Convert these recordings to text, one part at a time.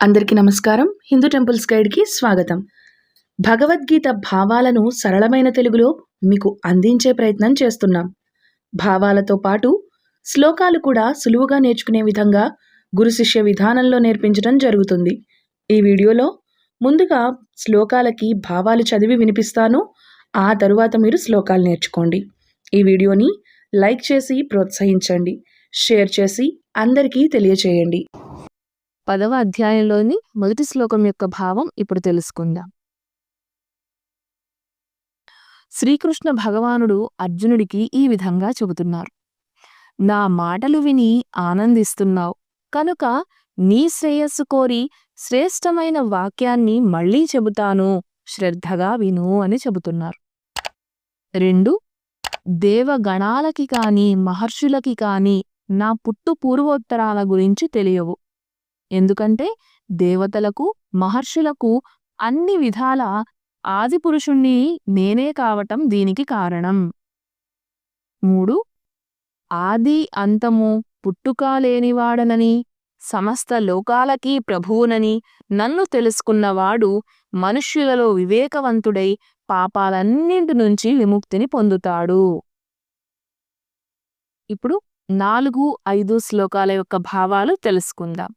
అందరికీ నమస్కారం. హిందూ టెంపుల్స్ గైడ్కి స్వాగతం. భగవద్గీత భావాలను సరళమైన తెలుగులో మీకు అందించే ప్రయత్నం చేస్తున్నాం. భావాలతో పాటు శ్లోకాలు కూడా సులువుగా నేర్చుకునే విధంగా గురు శిష్య విధానంలో నేర్పించడం జరుగుతుంది. ఈ వీడియోలో ముందుగా శ్లోకాలకి భావాలు చదివి వినిపిస్తాను. ఆ తరువాత మీరు శ్లోకాలు నేర్చుకోండి. ఈ వీడియోని లైక్ చేసి ప్రోత్సహించండి. షేర్ చేసి అందరికీ తెలియచేయండి. పదవ అధ్యాయంలోని మొదటి శ్లోకం యొక్క భావం ఇప్పుడు తెలుసుకుందాం. శ్రీకృష్ణ భగవానుడు అర్జునుడికి ఈ విధంగా చెబుతున్నారు. నా మాటలు విని ఆనందిస్తున్నావు. కనుక నీ శ్రేయస్సు కోరి శ్రేష్టమైన వాక్యాన్ని మళ్ళీ చెబుతాను. శ్రద్ధగా విను అని చెబుతున్నారు. రెండు దేవగణాలకి కాని మహర్షులకి కాని నా పుట్టు పూర్వోత్తరాల గురించి తెలియవు. ఎందుకంటే దేవతలకు మహర్షులకు అన్ని విధాల ఆదిపురుషుణ్ణి నేనే కావటం దీనికి కారణం. మూడు ఆది అంతము పుట్టుక లేనివాడనని సమస్త లోకాలకి ప్రభువునని నన్ను తెలుసుకున్నవాడు మనుష్యులలో వివేకవంతుడై పాపాలన్నింటి నుంచి విముక్తిని పొందుతాడు. ఇప్పుడు నాలుగు ఐదు శ్లోకాల యొక్క భావాలు తెలుసుకుందాం.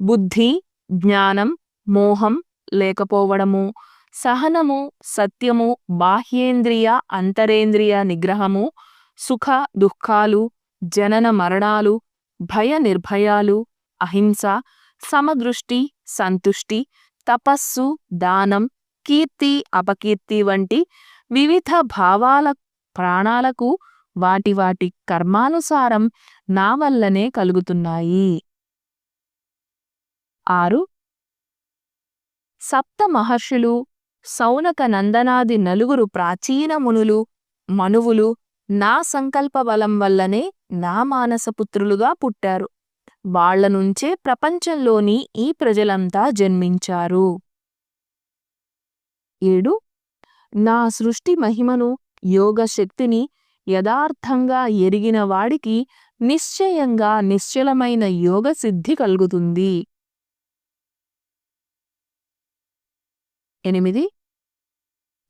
బుద్ధి జ్ఞానం మోహం లేకపోవడము సహనము సత్యము బాహ్యేంద్రియ అంతరేంద్రియ నిగ్రహము సుఖ దుఃఖాలు జనన మరణాలు భయ నిర్భయాలు అహింస సమదృష్టి సంతుష్టి తపస్సు దానం కీర్తి అపకీర్తి వంటి వివిధ భావాల ప్రాణాలకు వాటి వాటి కర్మానుసారం నా వల్లనే కలుగుతున్నాయి. ఆరు. సప్త మహర్షులు సౌనక నందనాది నలుగురు ప్రాచీన మునులు మనువులు నా సంకల్ప బలం వల్లనే నా మానసపుత్రులుగా పుట్టారు. వాళ్ళ నుంచే ప్రపంచంలోని ఈ ప్రజలంతా జన్మించారు. ఏడు. నా సృష్టి మహిమను యోగ శక్తిని యథార్థంగా ఎరిగిన వాడికి నిశ్చయంగా నిశ్చలమైన యోగ సిద్ధి కలుగుతుంది. ఎనిమిది.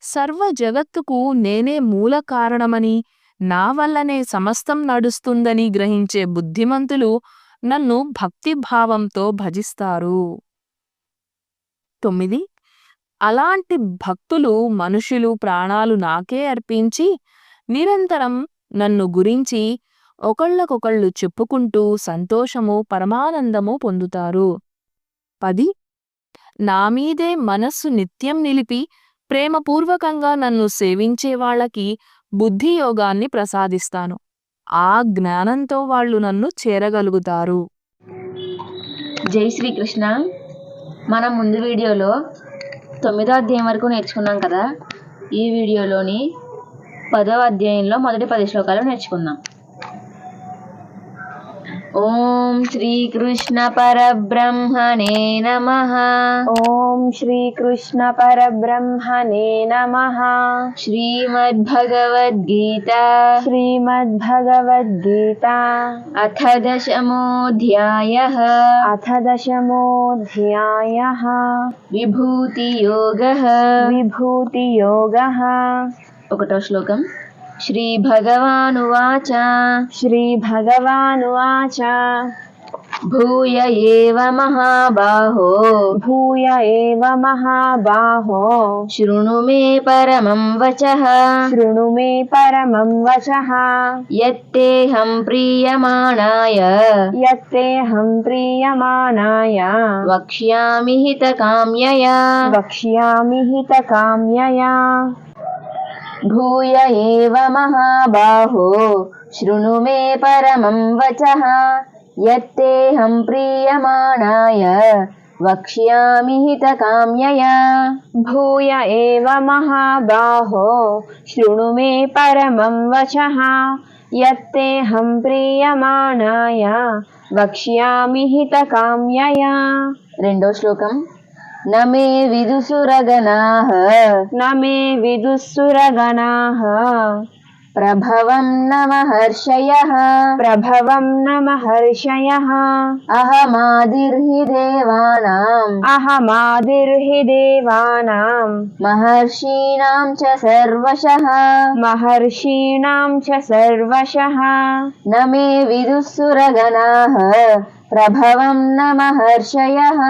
సర్వ జగత్తుకు నేనే మూల కారణమని నా వల్లనే సమస్తం నడుస్తుందని గ్రహించే బుద్ధిమంతులు నన్ను భక్తిభావంతో భజిస్తారు. తొమ్మిది. అలాంటి భక్తులు మనుషులు ప్రాణాలు నాకే అర్పించి నిరంతరం నన్ను గురించి ఒకళ్ళకొకళ్ళు చెప్పుకుంటూ సంతోషము పరమానందము పొందుతారు. పది. నామీదే మనస్సు నిత్యం నిలిపి ప్రేమపూర్వకంగా నన్ను సేవించే వాళ్ళకి బుద్ధియోగాన్ని ప్రసాదిస్తాను. ఆ జ్ఞానంతో వాళ్ళు నన్ను చేరగలుగుతారు. జై శ్రీకృష్ణ. మనం ముందు వీడియోలో తొమ్మిదో అధ్యాయం వరకు నేర్చుకున్నాం కదా? ఈ వీడియోలోని పదవ అధ్యాయంలో మొదటి పది శ్లోకాలు నేర్చుకుందాం. ॐ श्रीकृष्णपरब्रह्मणे नमः। ॐ श्रीकृष्णपरब्रह्मणे नमः। श्रीमद्भगवद्गीता। श्रीमद्भगवद्गीता। अथ दशमोऽध्यायः। अथ दशमोऽध्यायः। विभूतियोगः। विभूतियोगः। ఒకటో శ్లోకం। श्रीभगवानुवाच। श्रीभगवानुवाच। भूय एव महाबाहो। भूय एव महाबाहो। शृणु मे परमं वचः। शृणु मे परमं वचः। यत्तेऽहं प्रीयमाणाय। यत्तेऽहं प्रीयमाणाय। वक्ष्यामि हितकाम्यया। वक्ष्यामि हितकाम्यया। भूय एव महाबाहो शृणु मे परमं वचः यत्तेऽहं प्रीयमाणाय वक्ष्यामि हितकाम्यया। भूय एव महाबाहो शृणु मे परमं वचः यत्तेऽहं प्रीयमाणाय वक्ष्यामि हितकाम्यया। रेण्डो श्लोकम् నమే విదుసురగణాః నమే విదుసురగణాః ప్రభవం నమహర్షయః ప్రభవం నమహర్షయः అహమాదిర్హి దేవానాం. అహమాదిర్హి దేవానాం. మహర్షీణాం చ సర్వశః. మహర్షీణాం చ సర్వశः. నమే విదుసురగణాః ప్రభవం నమహర్షయः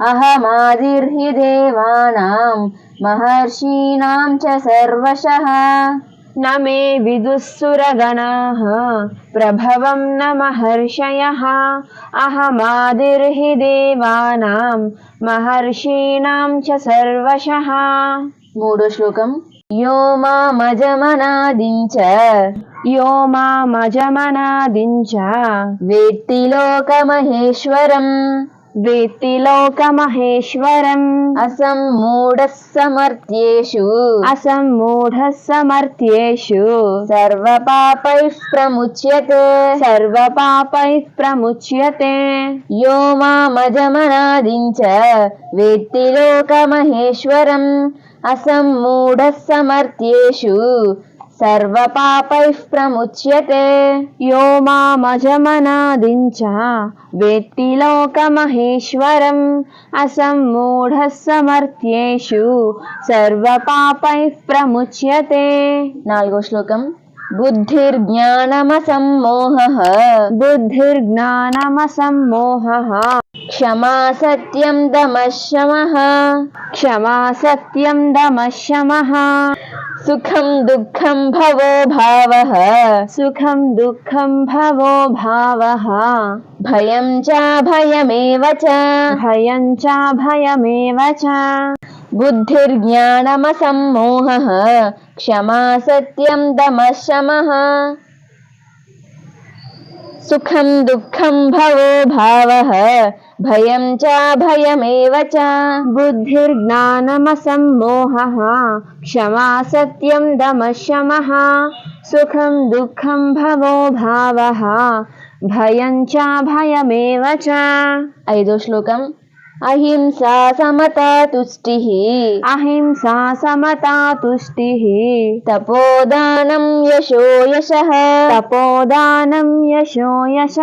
न महर्षयः अहमादिर्हि देवानां महर्षीणां च सर्वशः न मे विदुःसुरगणाः प्रभवं न महर्षयः अहमादिर्हि देवानां महर्षीणां च सर्वशः మూడో శ్లోకం యో మామజమనాదించ यो मामजमनादिञ्च వేత్తి లోకమహేశ్వరం वेत्ति लोकमहेश्वरम् वेत्तिलोकमहेश्वरम् असम्मूढः समर्थ्येषु असम्मूढः समर्थ्येषु सर्वपापैः प्रमुच्यते सर्वपापैः प्रमुच्यते यो मामजमनादिम् च वेत्तिलोकमहेश्वरम् असम्मूढः समर्थ्येषु సర్వపాపైః ప్రముచ్యతే యో మామజమనాదించ. వేత్తి లోకమహేశ్వరం అసమ్మూఢ సమర్థ్యేషు సర్వపాపైః ప్రముచ్యతే నాలుగో శ్లోకం. బుద్ధిర్జ్ఞానమసమ్మోహ. బుద్ధిర్జ్ఞానమసమ్మోహ. క్షమా సత్యం దమశమ క్షమా సత్యం దమశమ సుఖం దుఃఖం భవో భావ. సుఖం దుఃఖం భవో భావ. భయం చ భయమేవ చ. భయం చ భయమేవ చ. బుద్ధిర్జ్ఞానమసమ్మోహ. క్షమా సత్యం దమశమః సుఖం దుఃఖం భవో భావ. భయం చ భయమేవ చ. బుద్ధిర్జ్ఞానమసమ్మోహ క్షమా సత్యం దమశమః సుఖం దుఃఖం భవో భావ భయం చ భయమేవ చ. ఐదో శ్లోకం. अहिंसा समता तुष्टि। अहिंसा समता तुष्टि। तपोदानं यशो यश। तपोदानं यशो यश।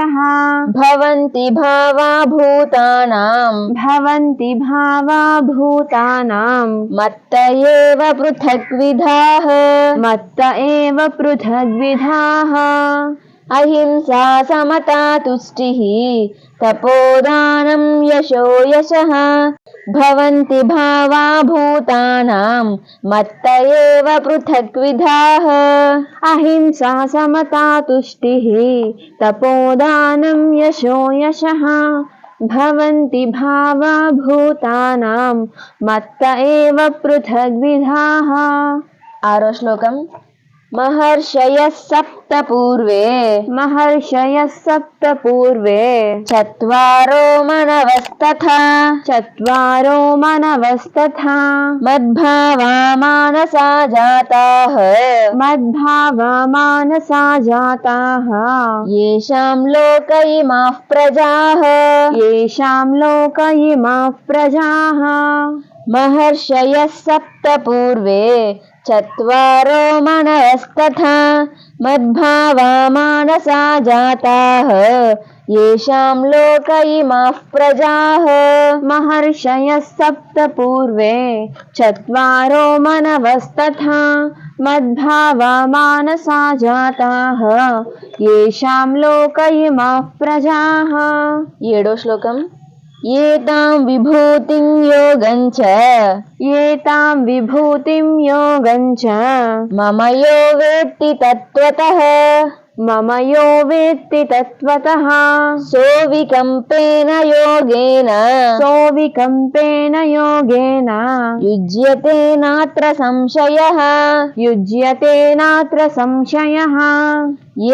भवन्ति भावा भूतानां भवन्ति भावा भूतानां मत्त एव पृथग्विधाः। मत्त एव पृथग्विधाः। अहिंसा समता तुष्टिः तपोदानं यशो यशः। भवन्ति भावा भूतानां मत्त एव पृथक्विधाः अहिंसा समता तुष्टिः तपोदानं यशो यशः। भवन्ति भावा भूतानां मत्त एव पृथग्विधाः। आरो श्लोकम्। महर्षय सप्त पूर्वे महर्षय सप्त पूर्वे चत्वारो मनवस्तथा। चत्वारो मनवस्तथा। मद्भावा मानसा जाताः। मद्भावा मानसा जाताः। येषां लोक इमाः प्रजाः। येषां लोक इमाः प्रजाः। महर्षयः सप्त पूर्वे चत्वारो मनस्तथा मद्भावा मानसा जाताः। येषां लोक इमाः प्रजाः। महर्षयः सप्त पूर्वे चत्वारो मनवस्तथा मद्भावा मानसा जाताः। येषां लोक इमाः प्रजाः। एडो श्लोकम्। विभूति योग विभूति च योगं च। मम योग वेत्ति तत्त्वतः। మమ యో వేత్తి తత్వత సోవికంపేన యోగేన సోవికంపేన యోగేన యుజ్యతే నాత్ర సంశయ యుజ్యతే నాత్ర సంశయ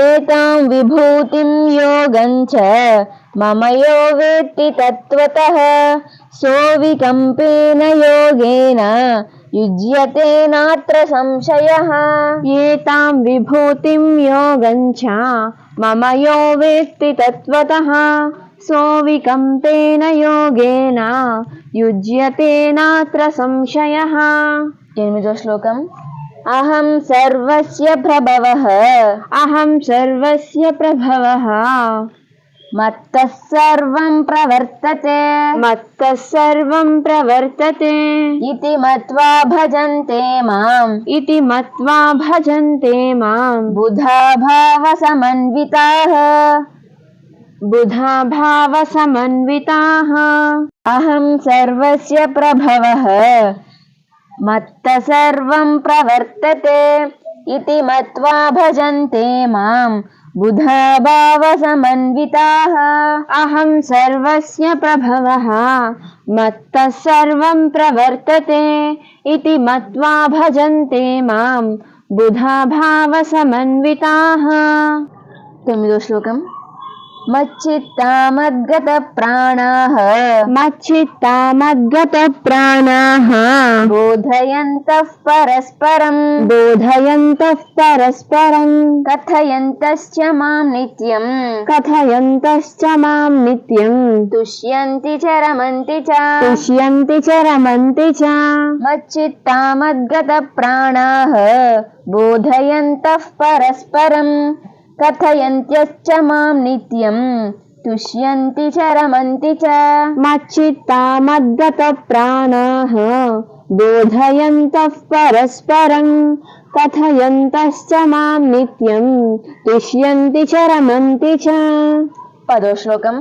ఏతాం విభూతిం యోగం చ మమ యో వేత్తి తత్వత సోవికంపేన యోగేన वेत्ति तत्त्वतः सोऽविकम्पेन योगेन युज्यते नात्र संशयः एतां विभूतिं योगं च मम यो वेत्ति तत्त्वतः सोऽविकम्पेन योगेन युज्यते नात्र संशयः ఎనిమిదో శ్లోకం అహం సర్వస్య ప్రభవః అహం సర్వస్య ప్రభవः మత్తః సర్వం ప్రవర్తతే మత్తः సర్వం ప్రవర్తతే ఇతి మత్వా భజంతే మాం ఇతి మత్వా భజంతే మాం బుధా భావ సమన్వితాః బుధా భావ సమన్వితాః అహం సర్వస్య ప్రభవః మత్త సర్వం ప్రవర్తతే ఇతి మత్వా భజంతే మాం బుధా భావ సమన్వితాః అహం సర్వస్య ప్రభవः మత్తः సర్వం ప్రవర్తతే ఇతి మత్వా భజంతే మాం బుధా భావ సమన్వితాః తొమ్మిదో శ్లోకం మచ్చిత్తామద్గత ప్రాణాః ప్రాణాః బోధయంతః పరస్పరం బోధయంతః పరస్పరం కథయంతశ్చ మాం నిత్యం కథయంతశ్చ మాం నిత్యం తుష్యంతి చ రమంతి చ తుష్యంతి చ రమంతి చ మచ్చిత్తామద్గత ప్రాణాః బోధయంతః పరస్పరం కథయంత్యశ్చ మాం నిత్యం తుష్యంతి చ రమంతి చ మచ్చిత్తామద్గత ప్రాణాః బోధయంతః పరస్పరం కథయంతశ్చ మాం నిత్యం తుష్యంతి చ రమంతి చ పదో శ్లోకం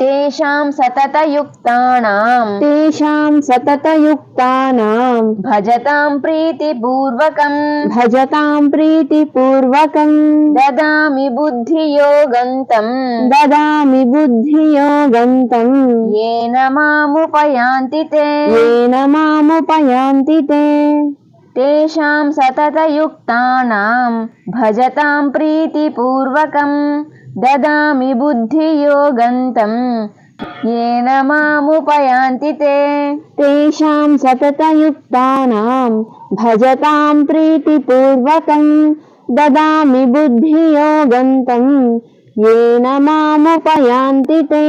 तेषां सततयुक्तानां तेषां सततयुक्तानां भजतां प्रीतिपूर्वकं भजतां प्रीतिपूर्वकं ददामि बुद्धियोगन्तं ददामि बुद्धियोगन्तं येन मामुपयान्ति ते। येन मामुपयान्ति ते। तेषां सततयुक्तानां भजतां प्रीतिपूर्वकम् దదామి బుద్ధియోగంతం ఏన మాముపయాంతి తేషాం సతతయుక్తానాం భజతాం ప్రీతిపూర్వకం దదామి బుద్ధియోగంతం ఏన మాముపయాంతి తే